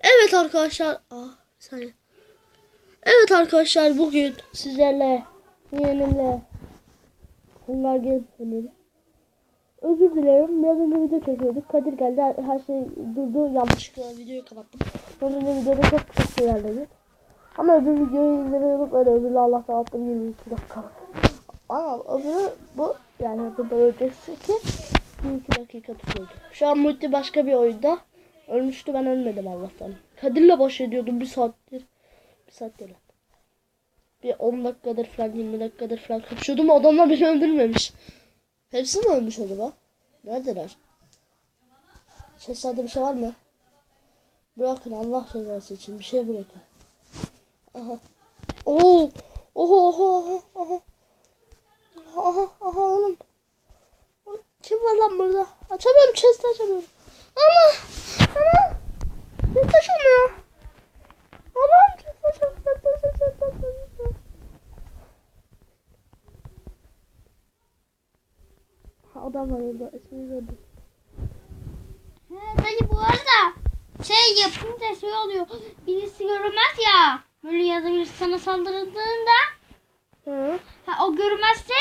Evet arkadaşlar. Ah, saniye. Evet arkadaşlar bugün sizlerle yeğenimle Bunlar gezmeleri. Özür dilerim. Biraz önce video çekiyorduk. Kadir geldi. Her, şey durdu. Yanlışlıkla videoyu kapattım. Sonra da videoda çok çok ilerledi. Ama öbür videoyu izlemeyi unutmayın. Öbürü Allah'tan attım 22 dakika. Ama öbürü bu. Yani bundan öncesi ki 22 dakika tutuyordu. Şu an Muhittin başka bir oyunda. Ölmüştü ben ölmedim Allah'tan. Kadir'le boş ediyordum bir saattir. Bir saat değil. Bir 10 dakikadır falan 20 dakikadır falan kaçıyordum. Adamlar beni öldürmemiş. Hepsi mi ölmüş acaba? Neredeler? Seslerde bir şey var mı? Bırakın Allah rızası için bir şey bırakın. Aha. Oo. Oho oho oho oho. Aha aha oğlum. Kim var lan burada? Açamıyorum chest'i açamıyorum. Ama ama chest açamıyor. Allah'ım chest açamıyor. Chest açamıyor. Chest açamıyor. Ha, Adam var orada. İsmini gördüm. Dayı bu arada şey yapınca şey oluyor. Birisi görünmez ya. Böyle ya da birisi sana saldırıldığında Hı. ha, o görünmezse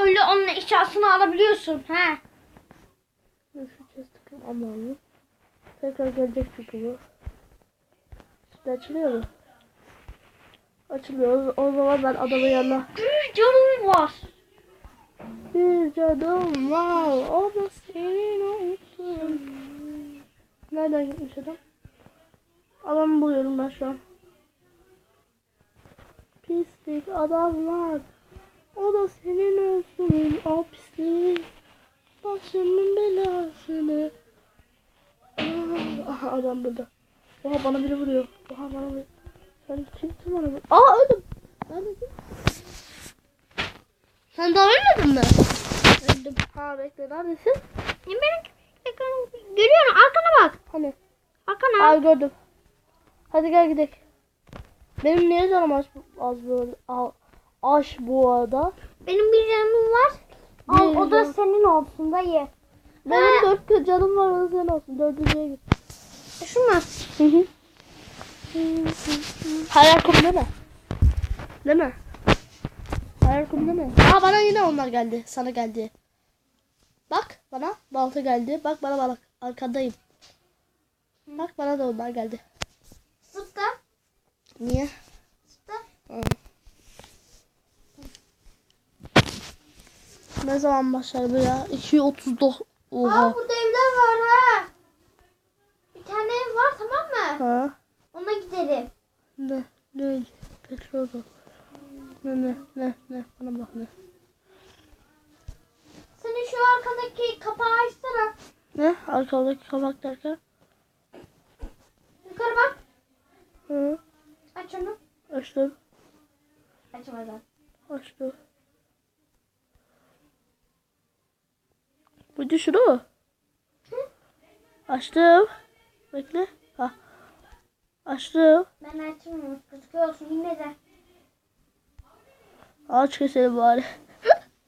öyle onun eşyasını alabiliyorsun. Dur şu chest'i kırayım. Tekrar gelecek çünkü bu. Şimdi açılıyor mu? Açılıyor. O zaman ben adamın yanına Bir canım var. Bir canım var. O da senin olsun. Nereden gitmiş adam? Adamı buluyorum ben şu an. Pislik adamlar. O da senin olsun. O pislik. Başımın belasını. Aha adam burada. Oha bana biri vuruyor. Oha bana vuruyor. Sen kimsin bana vuruyor? Aa öldüm. Neredesin? Sen daha ölmedin mi? Öldüm. Ha bekle neredesin? Benim görüyorum arkana bak. Hani? Arkana. Aa gördüm. Hadi gel gidelim. Benim niye canım az, az böyle aş bu arada? Benim bir canım var. Al o da senin olsun dayı. Benim Ha. dört canım var o senin olsun. Dördüncüye git. Şu mu? Hı hı. Hayal kum değil mi? Değil mi? Hayal kum değil mi? Aa bana yine onlar geldi. Sana geldi. Bak bana balta geldi. Bak bana bak. Arkadayım. Bak bana da onlar geldi. Sıpta. Niye? Sıpta. Hı. Ne zaman başlar bu ya? 2.39. Oha. Aa burada evler var ha. Bir tane ev var tamam mı? Ha? Ona gidelim. Ne? Ne? Petrol. Ne ne ne ne? Bana bak ne? Senin şu arkadaki kapağı açsana. Ne? Arkamdaki kabak derken? Yukarı bak. Hı. Aç onu. Açtım. Açmadan. Açtım. Bu düşürü mü? Açtım. Bekle. Ha. Açtım. Ben açmıyorum. Gözüküyor olsun yine de. Aç keselim bari.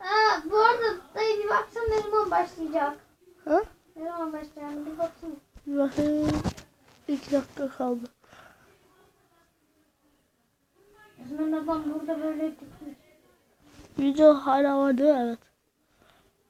Aa, bu arada dayı bir baksana ne zaman başlayacak. ha? Ne zaman başlayacak bir baksana. Bir bakayım. İki dakika kaldı. Zaman adam burada böyle dikmiş. Video hala var değil mi? Evet.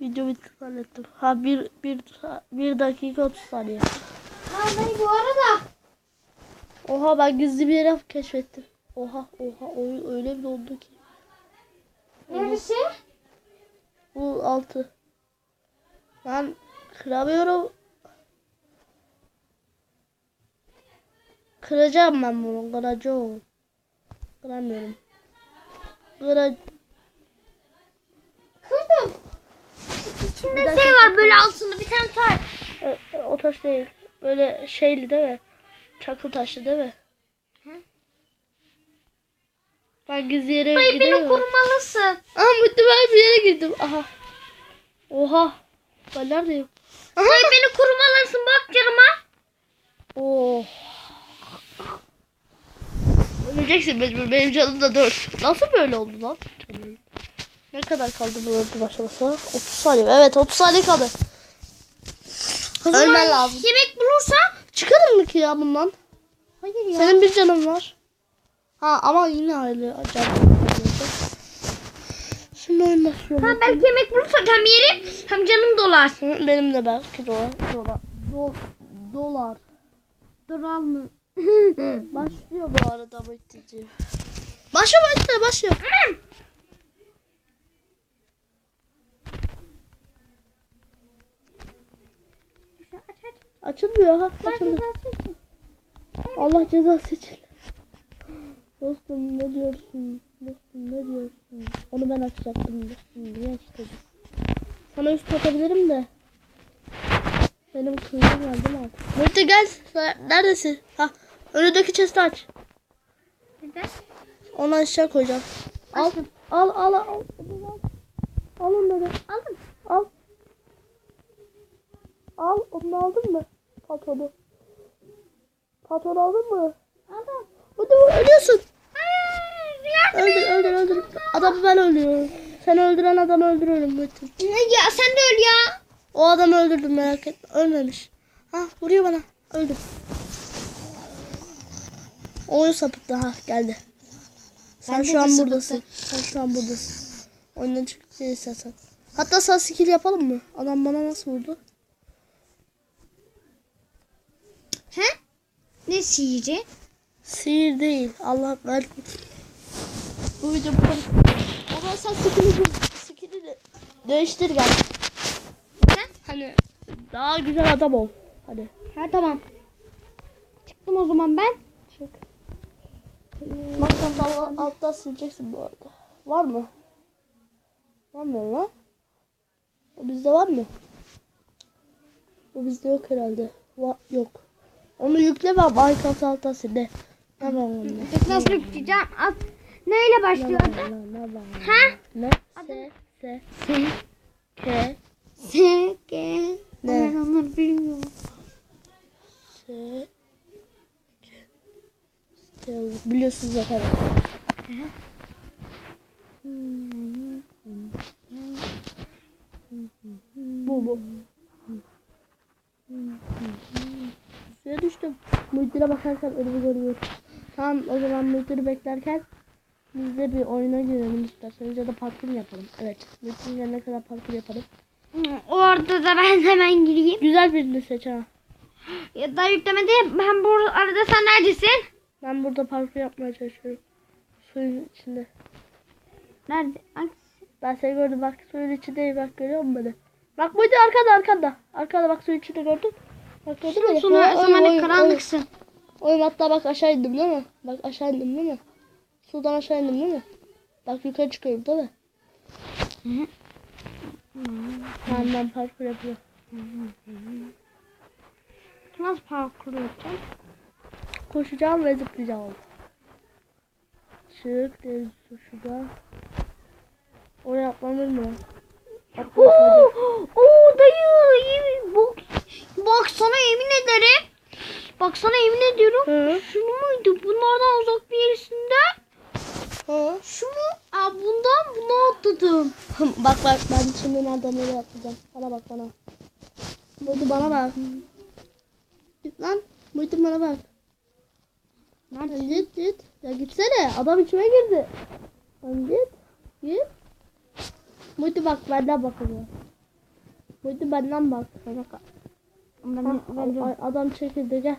Video bitti zannettim. Ha bir, bir, bir dakika 30 saniye. Dayı bu arada. Oha ben gizli bir yere keşfettim. Oha oha oyun öyle bir oldu ki. Neresi? Bu altı. Ben kıramıyorum. Kıracağım ben bunu. Kıracağım. Kıramıyorum. Kıra... Kırdım. İçinde şey var böyle altında bir tane taş. E, e, o taş değil. Böyle şeyli değil mi? Çakıl taşlı değil mi? Hı. Ben gizli yere beni gidiyorum. korumalısın. Aa mutlu ben bir yere girdim. Aha. Oha. Ben neredeyim? Dayı beni korumalısın bak canıma. Oh. Öleceksin mecbur. Benim canım da 4. Nasıl böyle oldu lan? Ne kadar kaldı bu öldü başlaması? 30 saniye. Evet 30 saniye kaldı. Ölmen lazım. Yemek bulursa Çıkalım mı ki ya bundan? Hayır ya. Senin bir canın var. Ha ama yine ayrı canım. Şimdi oyun başlıyor. Ha, belki yemek bulursak hem yerim hem canım dolar. Benim de belki dolar. Dolar. Do, dolar. Dolar mı? Başlıyor bu arada bu itici. Başlıyor başlıyor başlıyor. Açılmıyor ha. Açıldı. Allah cezası için. Dostum ne diyorsun? Dostum ne diyorsun? Onu ben açacaktım dostum. Niye açtın? Sana üst atabilirim de. Benim kıyım var değil mi artık? Mete gel. Neredesin? Ha. Önündeki chest'i aç. Neden? Onu aşağı koyacağım. Al. Al al al. al. Al onları. Aldım. Al. Al. Onu aldın mı? Patonu. Patonu aldın mı? Aldım. Hadi ölüyorsun. Hayır. Öldür öldür öldür. Adamı ben öldürüyorum. Sen öldüren adamı öldürüyorum Metin. Ya sen de öl ya. O adamı öldürdüm merak etme. Ölmemiş. Ha vuruyor bana. Öldüm. Oyun sapıttı ha geldi. Sen şu an sapıttı. buradasın. Sen şu an buradasın. Oyundan çıktı istersen. Hatta sağ skill yapalım mı? Adam bana nasıl vurdu? He? Ne sihiri? Sihir değil. Allah ver. Bu video bu kadar. Zaman sen skill'i skill'i de değiştir gel. Sen? Hani daha güzel adam ol. Hadi. Ha tamam. Çıktım o zaman ben. Çık. Maksat alt, altta sileceksin bu arada. Var mı? Var mı lan? O bizde var mı? O bizde yok herhalde. Va yok. Onu yükle ve Minecraft. Ne var onda? Nasıl yükleyeceğim? At. Neyle başlıyordu? Ha? Ne? S, S, S. K, S. G. Ne? Ben onları bilmiyorum. S, K. Biliyorsunuz zaten. Bu Muhittin'e bakarken önümü görüyorum. Tamam o zaman Muhittin'i beklerken biz de bir oyuna girelim isterseniz ya da parkur yapalım. Evet. Muhittin gelene kadar parkur yapalım. Orada da ben hemen gireyim. Güzel birini seç ha. Ya da yüklemedi. Ben bu arada sen neredesin? Ben burada parkur yapmaya çalışıyorum. Suyun içinde. Nerede? Hangisi? Ben seni gördüm bak suyun içindeyim bak görüyor musun beni? Bak buydu arkada arkanda. Arkada bak suyun içinde gördün. Bak gördün mü? Sonra Oyun, o zaman oyun, ne karanlıksın. Oyun, oyun hatta bak aşağı indim değil mi? Bak aşağı indim değil mi? Sudan aşağı indim değil mi? Bak yukarı çıkıyorum değil mi? Tamam ben parkur yapıyorum. Nasıl parkur yapacağım? Koşacağım ve zıplayacağım. Çık deniz şurada. Oraya atlanır mı? Oo, oo dayı. iyi. Bak, bak sana yemin ederim. Bak sana yemin ediyorum. Hı. Şunu muydu? Bunlardan uzak bir yerisinde. Hı. Şu mu? Aa, bundan bunu atladım. bak bak ben şimdi nereden nereye atlayacağım. Bana bak bana. Buydu bana bak. Git lan. Buydu bana bak. Nerede? Git git. Ya gitsene. Adam içime girdi. Lan git. Git. Buydu bak benden bakıyor. Buydu benden bak. Bana bak. Ben, ben, adam çekildi gel.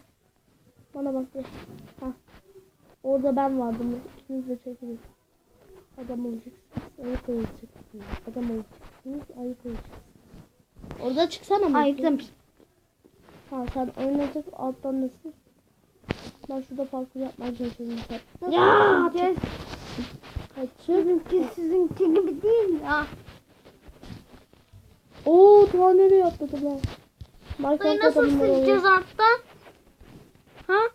Bana bak gel. Ha. Orada ben vardım. İkiniz de çekilin. Adam olacaksınız. Ayıp olacaksınız. Adam olacaksınız. Ayıp olacaksınız. Orada çıksana mı? Ayıklamış. Ha sen oynayacak alttan nesin? Ben şurada parkur yapmaya çalışıyorum. Ya. Kes. Sizinki sizinki gibi değil ya. Oo tuvalet nereye atladım ben? Minecraft'ta nasıl sileceğiz alttan? Ha?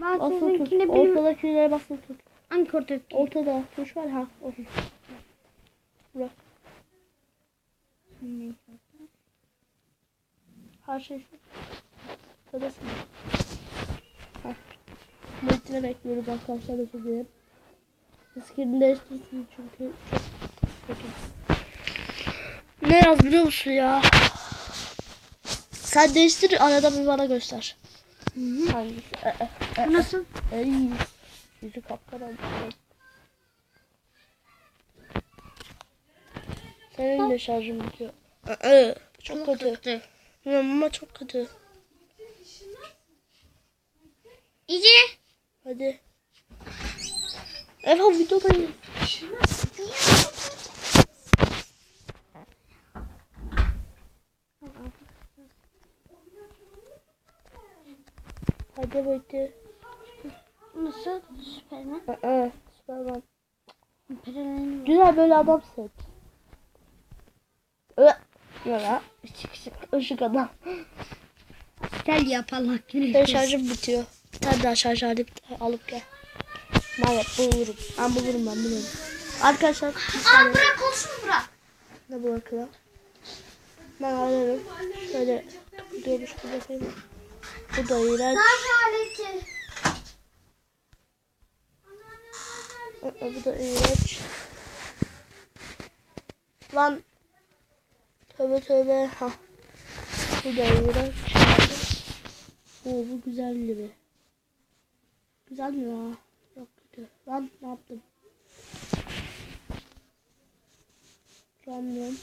Ben tut. sizinkini bilmiyorum. Ortadakilere basılı tut. Hangi ortadaki? Ortada tuş var ha. Ortada. Bırak. Her şey. Ortadasın. Heh. Muhittin'i bekliyoruz arkadaşlar özür dilerim. Skinini değiştirsin çünkü çok kötü. Ne yaz biliyor musun ya? Sen değiştir arada bir bana göster. Hangisi? Nasıl? Ey, yüzü kapkara oldu. Senin de şarjın bitiyor. Çok kötü. Bilmiyorum ama çok kötü. İyice. Hadi. Erhan videodayız. Hadi bekle. Nasıl? Süpermen. Aa, Süperman. Süpermen. Güzel böyle adam seç. Ö, Ya ışık ışık ışık adam. Gel yapalım. Benim şarjım bitiyor. Sen daha şarj alıp, alıp gel. Evet bulurum. Ben bulurum ben bulurum. Arkadaşlar bir Aa bırak olsun bırak. Ne bırakıyorum? Ben alırım. Şöyle gidiyormuş bu bakayım. Bu da iğrenç. Bu da iğrenç. Lan. Tövbe tövbe. Ha. Bu da iğrenç. Oo bu güzel gibi. Güzel mi ya? Yok kötü. Lan ne yaptım? Random.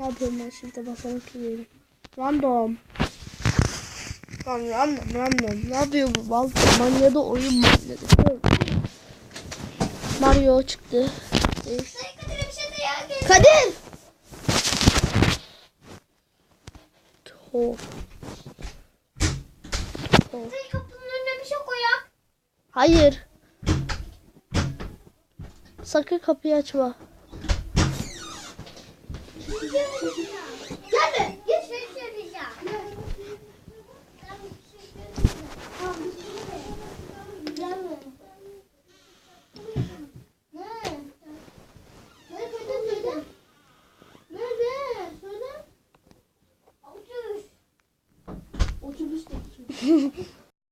Ne yapıyorum ben şimdi basalım ki Random. Lan random random. Ne yapıyor bu bal? Manya'da oyun manyadı. Mario çıktı. Kadir! Top. Top. Kapının önüne bir şey koyak. Hayır. Sakın kapıyı açma. Gelme. Geç